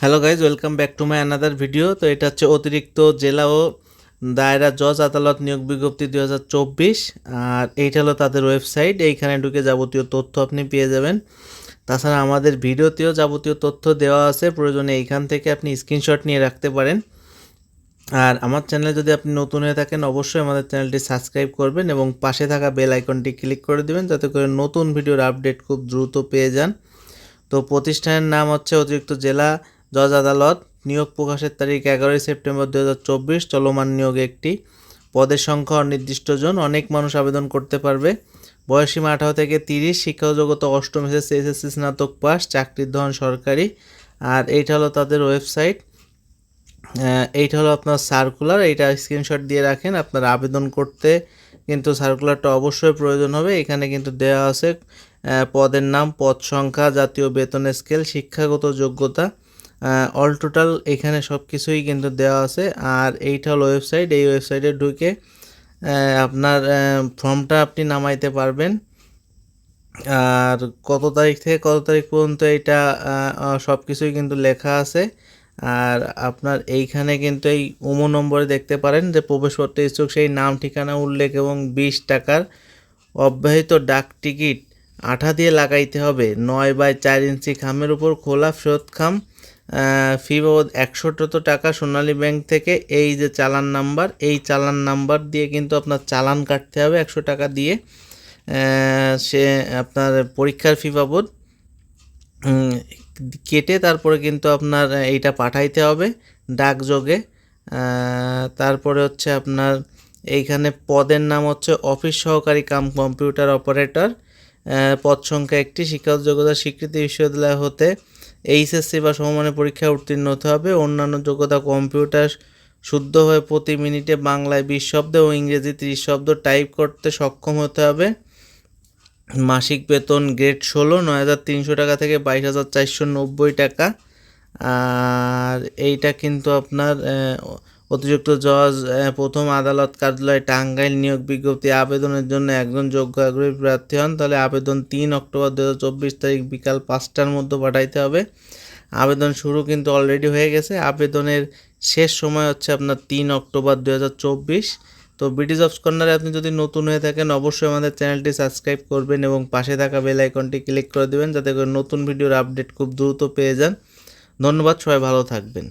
Hello guys welcome back to my another video তো এটা হচ্ছে অতিরিক্ত জেলা ও দায়রা জজ আদালত নিয়োগ বিজ্ঞপ্তি দুই হাজার চব্বিশ। আর এইটা হলো তাদের ওয়েবসাইট এইখানে ঢুকে যাবতীয় তথ্য আপনি পেয়ে যাবেন। তাছাড়া আমাদের ভিডিওতেও যাবতীয় তথ্য দেওয়া আছে। প্রয়োজনে এইখান থেকে আপনি স্ক্রিনশট নিয়ে রাখতে পারেন। আর আমার চ্যানেলে যদি আপনি নতুন হয়ে থাকেন, অবশ্যই আমাদের চ্যানেলটি সাবস্ক্রাইব করবেন এবং পাশে থাকা বেল আইকনটি ক্লিক করে দেবেন, যাতে করে নতুন ভিডিওর আপডেট খুব দ্রুত পেয়ে যান। তো প্রতিষ্ঠানের নাম হচ্ছে অতিরিক্ত জেলা জজ আদালত নিয়োগ প্রকাশের তারিখ এগারোই সেপ্টেম্বর দু হাজার চব্বিশ চলমান নিয়োগ একটি পদের সংখ্যা অনির্দিষ্ট জন অনেক মানুষ আবেদন করতে পারবে। বয়সীমা আঠারো থেকে তিরিশ শিক্ষাযোগ্যতা অষ্টম এসএসসি এসএসসি স্নাতক পাস চাকরির ধরন সরকারি। আর এইটা হলো তাদের ওয়েবসাইট। এইটা হলো আপনার সার্কুলার। এইটা স্ক্রিনশট দিয়ে রাখেন। আপনার আবেদন করতে কিন্তু সার্কুলারটা অবশ্যই প্রয়োজন হবে। এখানে কিন্তু দেওয়া আছে পদের নাম, পদ সংখ্যা, জাতীয় বেতন স্কেল, শিক্ষাগত যোগ্যতা অল টোটাল এখানে সব কিছুই কিন্তু দেওয়া আছে। আর এইটা হলো ওয়েবসাইট এই ওয়েবসাইটে ঢুকে আপনার ফর্মটা আপনি নামাইতে পারবেন। আর কত তারিখ থেকে কত তারিখ পর্যন্ত এটা সব কিছুই কিন্তু লেখা আছে। আর আপনার এইখানে কিন্তু এই উমো নম্বরে দেখতে পারেন যে প্রবেশপত্র ইচ্ছুক সেই নাম, ঠিকানা, উল্লেখ এবং বিশ টাকার অব্যাহত ডাক টিকিট আঠা দিয়ে লাগাইতে হবে। নয় বাই চার ইঞ্চি খামের উপর খোলা ফেরত খাম। ফি বাবদ একশো টাকা সোনালী ব্যাংক থেকে এই যে চালান নাম্বার, এই চালান নাম্বার দিয়ে কিন্তু আপনার চালান কাটতে হবে একশো টাকা দিয়ে। সে আপনার পরীক্ষার ফি বাবদ কেটে তারপরে কিন্তু আপনার এইটা পাঠাইতে হবে ডাকযোগে। তারপরে হচ্ছে আপনার এইখানে পদের নাম হচ্ছে অফিস সহকারী কাম কম্পিউটার অপারেটর। পদ সংখ্যা একটি শিক্ষাগত যোগ্যতা, স্বীকৃতি বিশ্ববিদ্যালয় হতে এইচএসসি বা সমমানের পরীক্ষায় উত্তীর্ণ হতে হবে। অন্যান্য যোগ্যতা কম্পিউটার শুদ্ধ হয়ে প্রতি মিনিটে বাংলায় বিশ শব্দ ও ইংরেজি ত্রিশ শব্দ টাইপ করতে সক্ষম হতে হবে। মাসিক বেতন গ্রেড ষোলো, নয় হাজার তিনশো টাকা থেকে বাইশ হাজার চারশো নব্বই টাকা। আর এইটা কিন্তু আপনার অতিরিক্ত জজ প্রথম আদালত কার্যালয় টাঙ্গাইল নিয়োগ বিজ্ঞপ্তি আবেদনের জন্য একজন যোগ্য আগ্রহী প্রার্থী হন। তাহলে আবেদন তিন অক্টোবর দু হাজার চব্বিশ তারিখ বিকাল পাঁচটার মধ্যে পাঠাইতে হবে। আবেদন শুরু কিন্তু অলরেডি হয়ে গেছে। আবেদনের শেষ সময় হচ্ছে আপনার তিন অক্টোবর দু হাজার চব্বিশ। তো বিডি জবস কর্নারে আপনি যদি নতুন হয়ে থাকেন, অবশ্যই আমাদের চ্যানেলটি সাবস্ক্রাইব করবেন এবং পাশে থাকা বেল আইকনটি ক্লিক করে দেবেন, যাতে করে নতুন ভিডিওর আপডেট খুব দ্রুত পেয়ে যান। ধন্যবাদ, সবাই ভালো থাকবেন।